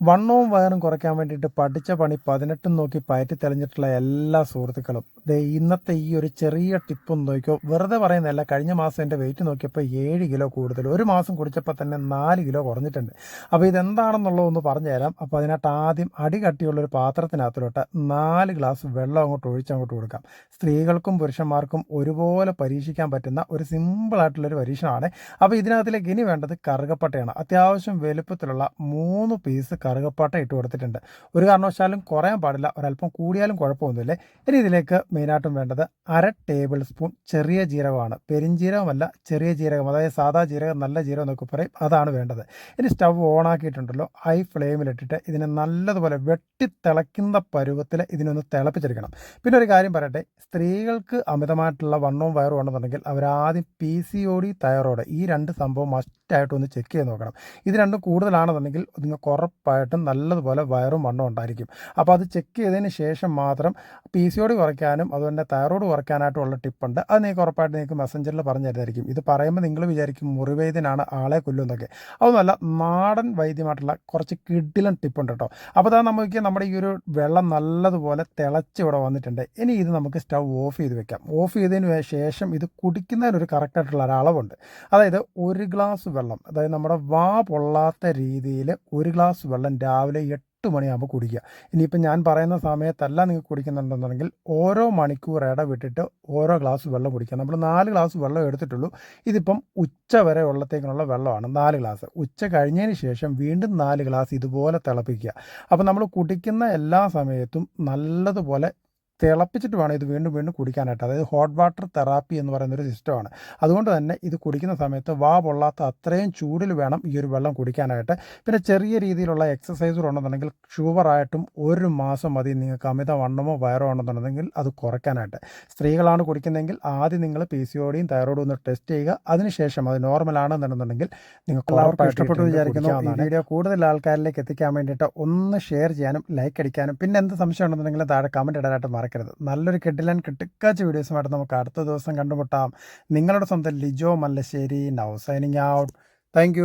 വണ്ണവും വയറും കുറയ്ക്കാൻ വേണ്ടിയിട്ട് പഠിച്ച പണി പതിനെട്ടും നോക്കി പയറ്റി തെളിഞ്ഞിട്ടുള്ള എല്ലാ സുഹൃത്തുക്കളും ഇന്നത്തെ ഈ ഒരു ചെറിയ ടിപ്പും നോക്കിയോ വെറുതെ പറയുന്നതല്ല കഴിഞ്ഞ മാസം എന്റെ വെയിറ്റ് നോക്കിയപ്പോൾ ഏഴ് കിലോ കൂടുതൽ. ഒരു മാസം കുടിച്ചപ്പോൾ തന്നെ നാല് കിലോ കുറഞ്ഞിട്ടുണ്ട്. അപ്പോൾ ഇതെന്താണെന്നുള്ളതൊന്ന് പറഞ്ഞു തരാം അപ്പോൾ അതിനകത്ത് ആദ്യം അടി കട്ടിയുള്ളൊരു പാത്രത്തിനകത്തിലോട്ട് നാല് ഗ്ലാസ് വെള്ളം അങ്ങോട്ട് ഒഴിച്ച് അങ്ങോട്ട് കൊടുക്കാം. സ്ത്രീകൾക്കും പുരുഷന്മാർക്കും ഒരുപോലെ പരീക്ഷിക്കാൻ പറ്റുന്ന ഒരു സിമ്പിളായിട്ടുള്ളൊരു പരീക്ഷണമാണ്. അപ്പോൾ ഇതിനകത്തിലേക്ക് ഇനി വേണ്ടത് കറുകപ്പട്ടയാണ്. അത്യാവശ്യം വലുപ്പത്തിലുള്ള മൂന്ന് പീസ് കറുകപ്പട്ട ഇട്ട് കൊടുത്തിട്ടുണ്ട്. ഒരു കാരണവശാലും കുറയാൻ പാടില്ല. ഒരല്പം കൂടിയാലും കുഴപ്പമൊന്നുമില്ല. ഇനി ഇതിലേക്ക് മെയിനായിട്ടും വേണ്ടത് അര ടേബിൾ സ്പൂൺ ചെറിയ ജീരകമാണ്. പെരിഞ്ജീരകമല്ല ചെറിയ ജീരകം അതായത് സാധാ ജീരകം നല്ല ജീരകം എന്നൊക്കെ പറയും. അതാണ് വേണ്ടത്. ഇനി സ്റ്റവ് ഓൺ ആക്കിയിട്ടുണ്ടല്ലോ. ഹൈ ഫ്ലെയിമിലിട്ടിട്ട് ഇതിനെ നല്ലതുപോലെ വെട്ടി തിളയ്ക്കുന്ന പരുവത്തിൽ ഇതിനൊന്ന് തിളപ്പിച്ചെടുക്കണം. പിന്നെ ഒരു കാര്യം പറയട്ടെ. സ്ത്രീകൾക്ക് അമിതമായിട്ടുള്ള വണ്ണവും വയറും ഉണ്ടെന്നുണ്ടെങ്കിൽ അവരാദ്യം P C O D thyroid ഈ രണ്ട് സംഭവം മസ്റ്റായിട്ടൊന്ന് ചെക്ക് ചെയ്ത് നോക്കണം. ഇത് രണ്ടും കൂടുതലാണെന്നുണ്ടെങ്കിൽ നിങ്ങൾക്ക് ഉറപ്പായിട്ടും നല്ലതുപോലെ വയറും വണ്ണവും ഉണ്ടായിരിക്കും. അപ്പോൾ അത് ചെക്ക് ചെയ്തതിന് ശേഷം മാത്രം പി സി ഒ ഡി കുറയ്ക്കാനും അതുപോലെ തൈറോയ്ഡ് കുറയ്ക്കാനായിട്ടുള്ള ടിപ്പുണ്ട്. അത് നിങ്ങൾക്ക് ഉറപ്പായിട്ട് നിങ്ങൾക്ക് മെസ്സഞ്ചറിൽ പറഞ്ഞു തരുന്നതായിരിക്കും. ഇത് പറയുമ്പോൾ നിങ്ങൾ വിചാരിക്കും മുറിവേദനാണ് ആളെ കൊല്ലുന്നൊക്കെ അതൊന്നുമല്ല നാടൻ വൈദ്യമായിട്ടുള്ള കുറച്ച് കിഡിലൻ ടിപ്പുണ്ട് കേട്ടോ. അപ്പോൾ അതാ നമുക്ക് നമ്മുടെ ഈ ഒരു വെള്ളം നല്ലതുപോലെ തിളച്ച് ഇവിടെ വന്നിട്ടുണ്ട്. ഇനി ഇത് നമുക്ക് സ്റ്റൗ ഓഫ് ചെയ്ത് വെക്കാം. ഓഫ് ചെയ്തതിന് ശേഷം ഇത് കുടിക്കുന്നതിനൊരു കറക്റ്റായിട്ടുള്ള ഒരു അളവുണ്ട്. അതായത് ഒരു ഗ്ലാസ് വെള്ളം അതായത് നമ്മുടെ വാ പൊള്ളാത്ത രീതിയിൽ ഒരു ഗ്ലാസ് വെള്ളം രാവിലെ എട്ട് മണിയാകുമ്പോൾ കുടിക്കുക ഇനിയിപ്പോൾ ഞാൻ പറയുന്ന സമയത്തല്ല നിങ്ങൾ കുടിക്കുന്നുണ്ടെന്നുണ്ടെങ്കിൽ ഓരോ മണിക്കൂർ ഇടവിട്ടിട്ട് ഓരോ ഗ്ലാസ് വെള്ളം കുടിക്കുക നമ്മൾ നാല് ഗ്ലാസ് വെള്ളം എടുത്തിട്ടുള്ളൂ. ഇതിപ്പം ഉച്ച വരെ ഉള്ളത്തേക്കുള്ള വെള്ളമാണ് നാല് ഗ്ലാസ്. ഉച്ച കഴിഞ്ഞതിന് ശേഷം വീണ്ടും നാല് ഗ്ലാസ് ഇതുപോലെ തിളപ്പിക്കുക. അപ്പോൾ നമ്മൾ കുടിക്കുന്ന എല്ലാ സമയത്തും നല്ലതുപോലെ തിളപ്പിച്ചിട്ട് വേണം ഇത് വീണ്ടും വീണ്ടും കുടിക്കാനായിട്ട്. അതായത് ഹോട്ട് വാട്ടർ തെറാപ്പി എന്ന് പറയുന്ന ഒരു സിസ്റ്റമാണ് അതുകൊണ്ട് തന്നെ ഇത് കുടിക്കുന്ന സമയത്ത് വാ പൊള്ളാത്ത അത്രയും ചൂടിൽ വേണം ഈ ഒരു വെള്ളം കുടിക്കാനായിട്ട്. പിന്നെ ചെറിയ രീതിയിലുള്ള എക്സസൈസ് ഉണ്ടെന്നുണ്ടെങ്കിൽ ഷുഗറായിട്ടും ഒരു മാസം മതി നിങ്ങൾക്ക് അമിത വണ്ണമോ വയറോ ഉണ്ടെന്നുണ്ടെങ്കിൽ അത് കുറയ്ക്കാനായിട്ട്. സ്ത്രീകളാണ് കുടിക്കുന്നതെങ്കിൽ ആദ്യം നിങ്ങൾ പി സി ഒടിയും തൈറോയിഡും ഒന്ന് ടെസ്റ്റ് ചെയ്യുക. അതിനുശേഷം അത് നോർമൽ ആണെന്നുണ്ടെന്നുണ്ടെങ്കിൽ നിങ്ങൾക്ക് എല്ലാവർക്കും ഇഷ്ടപ്പെട്ടു വിചാരിക്കുന്നു. ഈ വീഡിയോ കൂടുതൽ ആൾക്കാരിലേക്ക് എത്തിക്കാൻ വേണ്ടിയിട്ട് ഒന്ന് ഷെയർ ചെയ്യാനും ലൈക്ക് അടിക്കാനും പിന്നെ എന്ത് സംശയം ഉണ്ടെന്നുണ്ടെങ്കിൽ താഴെ കമന്റ് ഇടാനായിട്ട് മറക്കരുത് നല്ലൊരു കിഡിലൻ കിട്ടിക്കാച്ച വീഡിയോസുമായിട്ട് നമുക്ക് അടുത്ത ദിവസം കണ്ടുമുട്ടാം. നിങ്ങളുടെ സ്വന്തം Lijo Mallassery. Now signing out thank